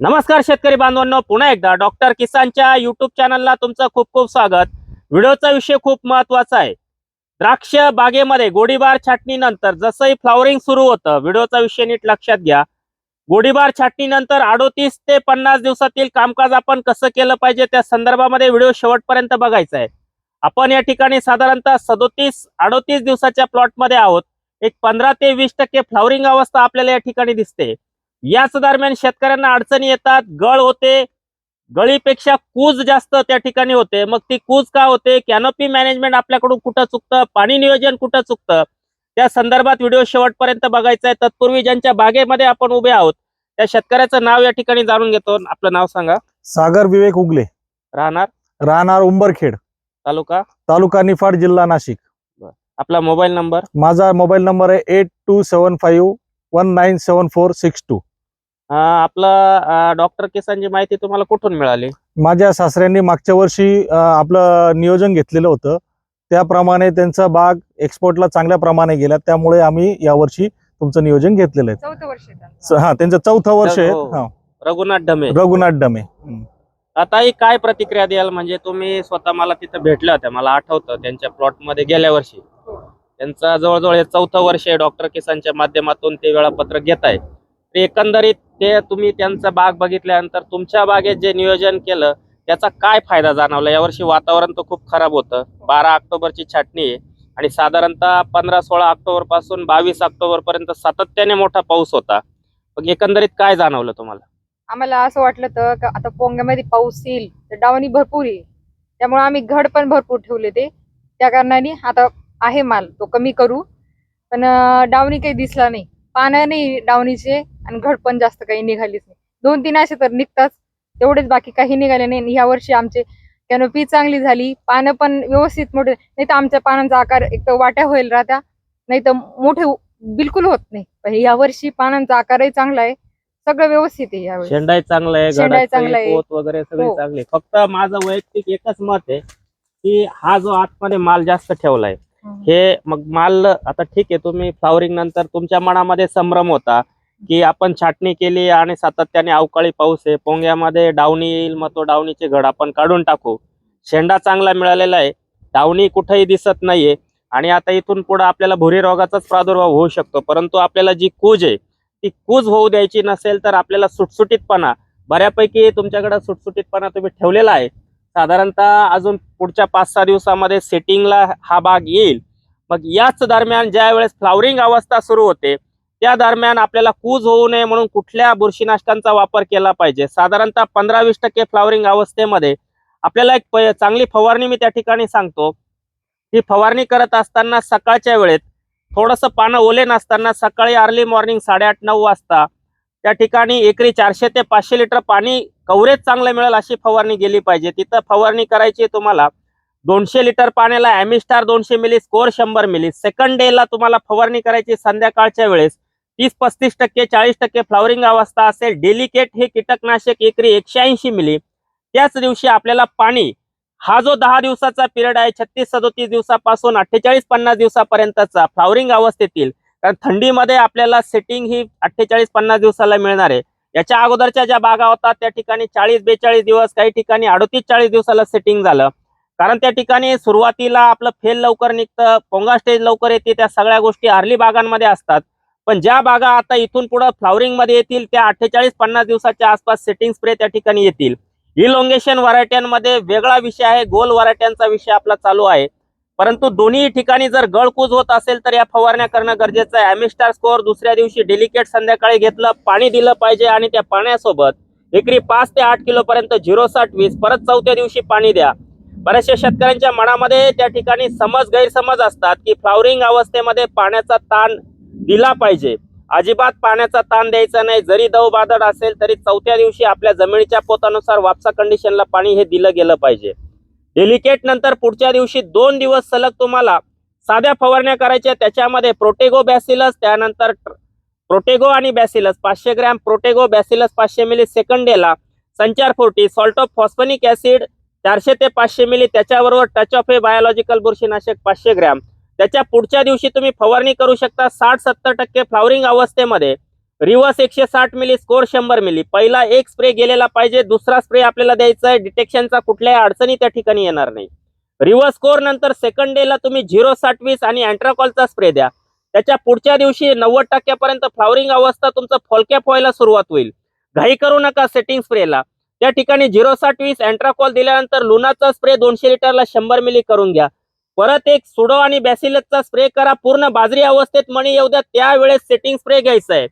नमस्कार शेतकरी बांधवांनो पुन्हा एकदा डॉक्टर किसानच्या युट्यूब चॅनलला तुमचं खूप खूप स्वागत. व्हिडिओचा विषय खूप महत्त्वाचा आहे. द्राक्ष बागेमध्ये गोडीबार छाटणीनंतर जसंही फ्लॉवरिंग सुरू होतं व्हिडिओचा विषय नीट लक्षात घ्या. गोडीबार छाटणीनंतर अडोतीस ते पन्नास दिवसातील कामकाज आपण कसं केलं पाहिजे त्या संदर्भामध्ये व्हिडिओ शेवटपर्यंत बघायचा आहे. आपण या ठिकाणी साधारणतः सदोतीस अडोतीस दिवसाच्या प्लॉटमध्ये आहोत. एक पंधरा ते वीस टक्के फ्लॉवरिंग अवस्था आपल्याला या ठिकाणी दिसते. याच दरम्यान शेतकऱ्यांना अडचणी येतात गळ होते. गळीपेक्षा कूज जास्त त्या ठिकाणी होते. मग ती कूज का होते? कॅनोपी मॅनेजमेंट आपल्याकडून कुठं चुकतं? पाणी नियोजन कुठं चुकतं? त्या संदर्भात व्हिडिओ शेवटपर्यंत बघायचा आहे तत्पूर्वी ज्यांच्या बागेमध्ये आपण उभे आहोत त्या शेतकऱ्याचं नाव या ठिकाणी जाणून घेतो. आपलं नाव सांगा. सागर विवेक उगले. राहणार? राहणार उंबरखेड. तालुका? तालुका निफाड जिल्हा नाशिक. आपला मोबाईल नंबर? माझा मोबाईल नंबर आहे eight two seven five one nine seven four six two. आपलं डॉक्टर किसानची माहिती तुम्हाला कुठून मिळाली? माझ्या सासऱ्यांनी मागच्या वर्षी आपलं नियोजन घेतलेलं होतं. त्याप्रमाणे त्यांचा बाग एक्सपोर्टला चांगल्या प्रमाणे गेला. त्यामुळे आम्ही यावर्षी तुमचं नियोजन घेतलेलं आहे. चौथं वर्ष आहे त्यांचं. स- हा त्यांचं चौथं वर्ष आहे. हो. हा, रघुनाथ ढमे रघुनाथ डमे. आता ही काय प्रतिक्रिया द्याल? म्हणजे तुम्ही स्वतः मला तिथं भेटल्या होत्या. मला आठवतं त्यांच्या प्लॉटमध्ये गेल्या वर्षी. त्यांचा जवळजवळ हे चौथं वर्ष आहे डॉक्टर किसानच्या माध्यमातून ते वेळापत्रक घेत आहे एकंदरीत ते तुम्ही त्यांचा बाग बघितल्यानंतर तुमच्या बागेत जे नियोजन केलं त्याचा काय फायदा जाणवला? यावर्षी वातावरण तर खूप खराब होतं. बारा ऑक्टोबरची छाटणी आहे आणि साधारणतः पंधरा सोळा ऑक्टोबरपासून बावीस ऑक्टोबर पर्यंत सातत्याने मोठा पाऊस होता. मग एकंदरीत काय जाणवलं तुम्हाला? आम्हाला असं वाटलं तर का आता पोंग्यामध्ये पाऊस येईल तर डावणी भरपूर येईल त्यामुळे आम्ही घड पण भरपूर ठेवले ते. त्या कारणाने आता आहे माल तो कमी करू. पण डावणी काही दिसला नाही. पानं नाही डावणीचे. आणि घड पण जास्त काही निघालीच नाही. दोन तीन असे तर निघतात तेवढेच बाकी काही निघाले नाही. ह्या वर्षी आमचे कॅनोपी चांगली झाली. पानं पण व्यवस्थित मोठे नाही तर आमच्या पानांचा आकार एक तर वाट्या होईल राहत्या. नाही तर मोठे बिलकुल होत नाही. पण या वर्षी पानांचा आकारही चांगला आहे. सगळं व्यवस्थित आहे यावेळी शेंडाई चांगलं आहे घडाचं चांगलं आहे. पोत वगैरे सगळे हो. चांगले फक्त माझं वैयक्तिक एकच मत आहे की हा जो आतमध्ये माल जास्त ठेवलाय हे मग माल आता ठीक आहे तुम्ही फ्लॉवरिंग नंतर तुमच्या मनामध्ये संभ्रम होता. की आपण छाटणी केली आणि सातत्याने अवकाळी पाऊस आहे पोंग्यामध्ये डावणी येईल मग तो डावणीचे घड आपण काढून टाकू. शेंडा चांगला मिळालेला आहे डावणी कुठेही दिसत नाहीये आणि आता इथून पुढे आपल्याला भुरी रोगाचाच प्रादुर्भाव होऊ शकतो. परंतु आपल्याला जी कूज आहे ती कूज होऊ द्यायची नसेल तर आपल्याला सुटसुटीतपणा बऱ्यापैकी तुमच्याकडे सुटसुटीतपणा तुम्ही ठेवलेला आहे. साधारणतः अजून पुढच्या पाच सहा दिवसामध्ये सेटिंगला हा भाग येईल. मग याच दरम्यान ज्या वेळेस फ्लॉवरिंग अवस्था सुरू होते त्या दरम्यान आपल्याला कूज होऊ नये म्हणून कुठल्या बुरशीनाशकांचा वापर केला पाहिजे? साधारणतः पंधरा वीस टक्के फ्लॉवरिंग अवस्थेमध्ये आपल्याला एक चांगली फवारणी मी त्या ठिकाणी सांगतो. ही फवारणी करत असताना सकाळच्या वेळेत थोडंसं पानं ओले नसताना सकाळी अर्ली मॉर्निंग साडेआठ नऊ वाजता त्या ठिकाणी एकरी चारशे ते पाचशे लिटर पाणी कव्हरेज चांगलं मिळेल अशी फवारणी गेली पाहिजे. तिथं फवारणी करायची तुम्हाला दोनशे लिटर पाण्याला ॲमिस्टार दोनशे मिली स्कोर शंभर मिली सेकंड डेला तुम्हाला फवारणी करायची संध्याकाळच्या वेळेस तीस पस्तीस टक्के चाळीस टक्के फ्लॉवरिंग अवस्था असेल डेलिकेट हे कीटकनाशक एकरी एकशे ऐंशी मिली. त्याच दिवशी आपल्याला पाणी हा जो दहा दिवसाचा पिरियड आहे छत्तीस सदोतीस दिवसापासून अठ्ठेचाळीस पन्नास दिवसापर्यंतचा फ्लॉवरिंग अवस्थेतील कारण थंडीमध्ये आपल्याला सेटिंग ही अठ्ठेचाळीस पन्नास दिवसाला मिळणार आहे. याच्या अगोदरच्या ज्या बागा होतात त्या ठिकाणी चाळीस बेचाळीस दिवस काही ठिकाणी अडतीस चाळीस दिवसाला सेटिंग झालं. कारण त्या ठिकाणी सुरुवातीला आपलं फेल लवकर निघतं पोंगा स्टेज लवकर येते त्या सगळ्या गोष्टी अर्ली बागांमध्ये असतात. पण ज्या बागा आता इथून पुढे फ्लॉवरिंगमध्ये येतील त्या अठ्ठेचाळीस पन्नास दिवसाच्या आसपास सेटिंग स्प्रे त्या ठिकाणी येतील. इलोंगेशन व्हरायट्यांमध्ये वेगळा विषय आहे गोल व्हरायट्यांचा विषय आपला चालू आहे. परंतु दोन्ही ठिकाणी जर गळकूज होत असेल तर या फवारण्या करणं गरजेचं आहे. ॲमिस्टार स्कोअर दुसऱ्या दिवशी डेलिकेट संध्याकाळी घेतलं पाणी दिलं पाहिजे आणि त्या पाण्यासोबत एकरी पाच ते आठ किलोपर्यंत झिरो साठ वीस परत चौथ्या दिवशी पाणी द्या. बऱ्याचशा शेतकऱ्यांच्या मनामध्ये त्या ठिकाणी समज गैरसमज असतात की फ्लॉवरिंग अवस्थेमध्ये पाण्याचा ताण दिला पाहिजे. अजिबात पाण्याचा ताण द्यायचा नाही. जरी दव बादड असेल तरी चौथ्या दिवशी आपल्या जमिनीच्या पोतानुसार वापसा कंडिशनला पाणी हे दिलं गेलं पाहिजे. डेलिकेट नंतर पुढच्या दिवशी दोन दिवस सलग तुम्हाला साध्या फवारण्या करायच्या. त्याच्यामध्ये प्रोटेगो बॅसिलस त्यानंतर प्रोटेगो आणि बॅसिलस पाचशे ग्रॅम प्रोटेगो बॅसिलस पाचशे मिली सेकंड डेला संचार forty salt of phosphonic acid चारशे ते पाचशे मिली त्याच्याबरोबर टच ऑफ ए बायोलॉजिकल बुरशीनाशक पाचशे ग्रॅम. त्याच्या पुढच्या दिवशी तुम्ही फवारणी करू शकता साठ सत्तर टक्के फ्लॉवरिंग अवस्थेमध्ये. रिव्हर्स एकशे साठ मिली स्कोर शंभर मिली. पहिला एक स्प्रे गेलेला पाहिजे दुसरा स्प्रे आपल्याला द्यायचा आहे. डिटेक्शनचा कुठल्याही अडचणी त्या ठिकाणी येणार नाही. रिव्हर्स स्कोर नंतर सेकंड डेला तुम्ही झिरो साठवीस आणि अँट्राकॉलचा स्प्रे द्या. त्याच्या पुढच्या दिवशी नव्वद टक्क्यापर्यंत फ्लॉवरिंग अवस्था तुमचं फॉलकॅप व्हायला सुरुवात होईल. घाई करू नका सेटिंग स्प्रेला. त्या ठिकाणी झिरो साठवीस अँट्राकॉल दिल्यानंतर लुनाचा स्प्रे दोनशे लिटरला शंभर मिली करून घ्या. परत एक सुडो आणि बॅसिलसचा स्प्रे करा. पूर्ण बाजरी अवस्थेत मणी येऊ द्या. त्यावेळेस सेटिंग स्प्रे घ्यायचा आहे.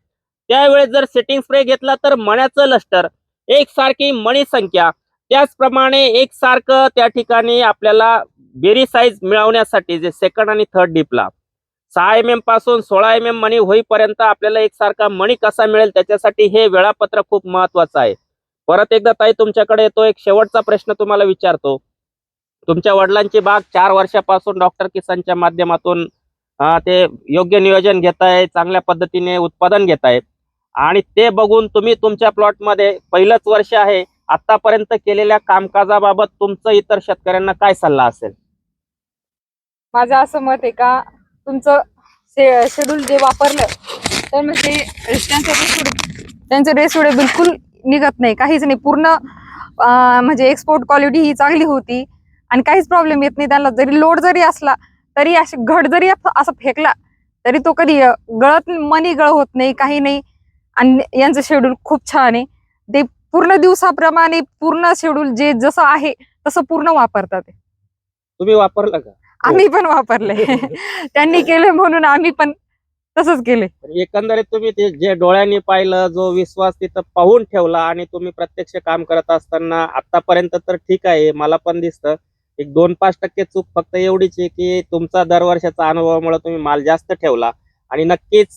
त्यावेळेस जर सेटिंग स्प्रे घेतला तर मण्याचं लष्टर एकसारखी मणी संख्या. त्याचप्रमाणे एकसारखं त्या ठिकाणी आपल्याला बेरी साईज मिळवण्यासाठी जे सेकंड आणि थर्ड डिपला सहा एम एमपासून सोळा एम एम मणी होईपर्यंत आपल्याला एकसारखा मणी कसा मिळेल त्याच्यासाठी हे वेळापत्रक खूप महत्वाचं आहे. परत एकदा ताई तुमच्याकडे येतो. एक शेवटचा प्रश्न तुम्हाला विचारतो. तुमच्या वडिलांची बाग चार वर्षापासून डॉक्टर किसानच्या माध्यमातून ते योग्य नियोजन घेत आहे चांगल्या पद्धतीने उत्पादन घेत आणि ते बघून तुम्ही तुमच्या प्लॉटमध्ये पहिलंच वर्ष आहे आतापर्यंत केलेल्या कामकाजाबाबत तुमचं इतर शेतकऱ्यांना काय सल्ला असेल? माझं असं मत आहे का तुमचं शेड्यूल जे वापरलं तर म्हणजे त्यांचं रेस त्यांचं रेस बिलकुल निघत नाही काहीच नाही. पूर्ण म्हणजे एक्सपोर्ट क्वालिटी ही चांगली होती. आणि काहीच प्रॉब्लेम येत नाही त्यांना. जरी लोड जरी असला तरी असे घड जरी असं फेकला तरी तो कधी गळत मनी गळ होत नाही काही नाही. आणि यांचं शेड्यूल खूप छान आहे. ते पूर्ण दिवसाप्रमाणे पूर्ण शेड्यूल जे जसं आहे तसं पूर्ण वापरतात. तुम्ही वापरलं का? आम्ही पण वापरले. त्यांनी केले म्हणून आम्ही पण तसंच केले. एकंदरीत तुम्ही ते जे डोळ्यांनी पाहिलं जो विश्वास तिथं पाहून ठेवला आणि तुम्ही प्रत्यक्ष काम करत असताना आतापर्यंत तर ठीक आहे मला पण दिसतं. एक दोन पाच टक्के चूक फक्त एवढीच आहे की तुमचा दरवर्षाचा अनुभवामुळे तुम्ही माल जास्त ठेवला. आणि नक्कीच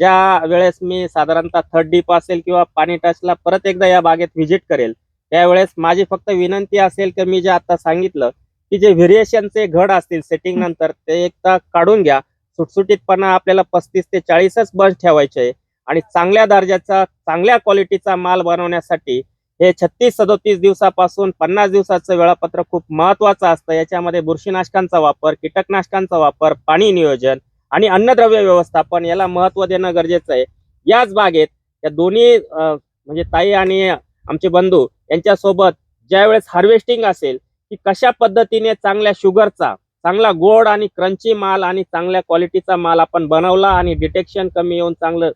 ज्या वेळेस मी साधारणतः थर्ड डीप असेल किंवा पाणी टचला परत एकदा या बागेत व्हिजिट करेल त्यावेळेस माझी फक्त विनंती असेल की मी जे आता सांगितलं की जे व्हेरिएशनचे घड असतील सेटिंग नंतर ते एकदा काढून घ्या. सुटसुटीतपणा आपल्याला पस्तीस ते चाळीसच बंच ठेवायचे आहे. आणि चांगल्या दर्जाचा चांगल्या क्वालिटीचा माल बनवण्यासाठी हे छत्तीस सदोतीस दिवसापासून पन्नास दिवसाचं वेळापत्रक खूप महत्वाचं असतं. याच्यामध्ये बुरशीनाशकांचा वापर कीटकनाशकांचा वापर पाणी नियोजन आणि अन्नद्रव्य व्यवस्थापन याला महत्त्व देणं गरजेचं आहे. याच बागेत या दोन्ही म्हणजे ताई आणि आमचे बंधू यांच्यासोबत ज्यावेळेस हार्वेस्टिंग असेल की कशा पद्धतीने चांगल्या शुगरचा चांगला गोड आणि क्रंची माल आणि चांगल्या क्वालिटीचा माल आपण बनवला आणि डिटेक्शन कमी येऊन चांगलं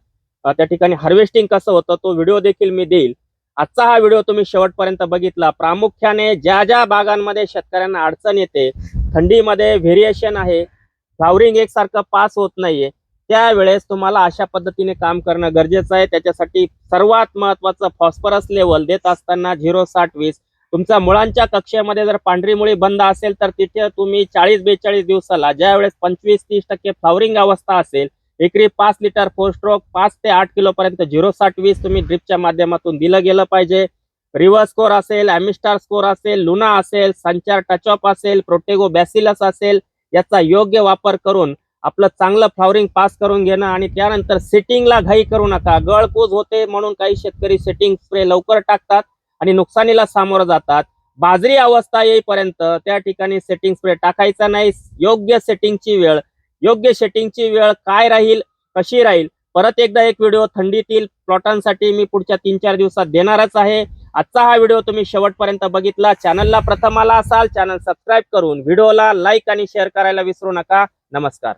त्या ठिकाणी हार्वेस्टिंग कसं होतं तो व्हिडिओ देखील मी देईल. आजचा हा व्हिडिओ तुम्ही शेवटपर्यंत बघितला. प्रामुख्याने ज्या ज्या बागांमध्ये शेतकऱ्यांना अडचण येते थंडीमध्ये व्हेरिएशन आहे फ्लावरिंग एकसारखं पास होत नाहीये त्यावेळेस तुम्हाला अशा पद्धतीने काम करणं गरजेचं आहे. त्याच्यासाठी सर्वात महत्वाचं फॉस्फरस लेवल देत असताना झिरो साठ वीस. तुमच्या मुळांच्या कक्षेमध्ये जर पांढरी मुळी बंद असेल तर तिथे तुम्ही चाळीस बेचाळीस दिवसाला ज्यावेळेस पंचवीस तीस टक्के फ्लावरिंग अवस्था असेल एकरी पाच लिटर फोर स्ट्रोक पाच ते आठ किलो पर्यंत झिरो साठ वीस तुम्ही ड्रिपच्या माध्यमातून दिलं गेलं पाहिजे. रिव्हर्स स्कोर असेल ॲमिस्टार स्कोर असेल लुना असेल संचार टचअप असेल प्रोटेगो बॅसिलस असेल याचा योग्य वापर करून आपलं चांगलं फ्लॉवरिंग पास करून घेणं आणि त्यानंतर सेटिंगला घाई करू नका. गळकूज होते म्हणून काही शेतकरी सेटिंग स्प्रे लवकर टाकतात आणि नुकसानीला सामोरं जातात. बाजरी अवस्था येईपर्यंत त्या ठिकाणी सेटिंग स्प्रे टाकायचा नाही. योग्य सेटिंगची वेळ योग्य सेटिंगची वेळ काय राहील कशी राहील? परत एकदा एक व्हिडिओ थंडीतील प्लॉटांसाठी मी पुढच्या तीन चार दिवसात देणारच आहे. आजचा हा व्हिडिओ तुम्ही शेवटपर्यंत बघितला. चॅनलला प्रथम आला असाल चॅनल सबस्क्राईब करून व्हिडिओला लाईक आणि शेअर करायला विसरू नका. नमस्कार.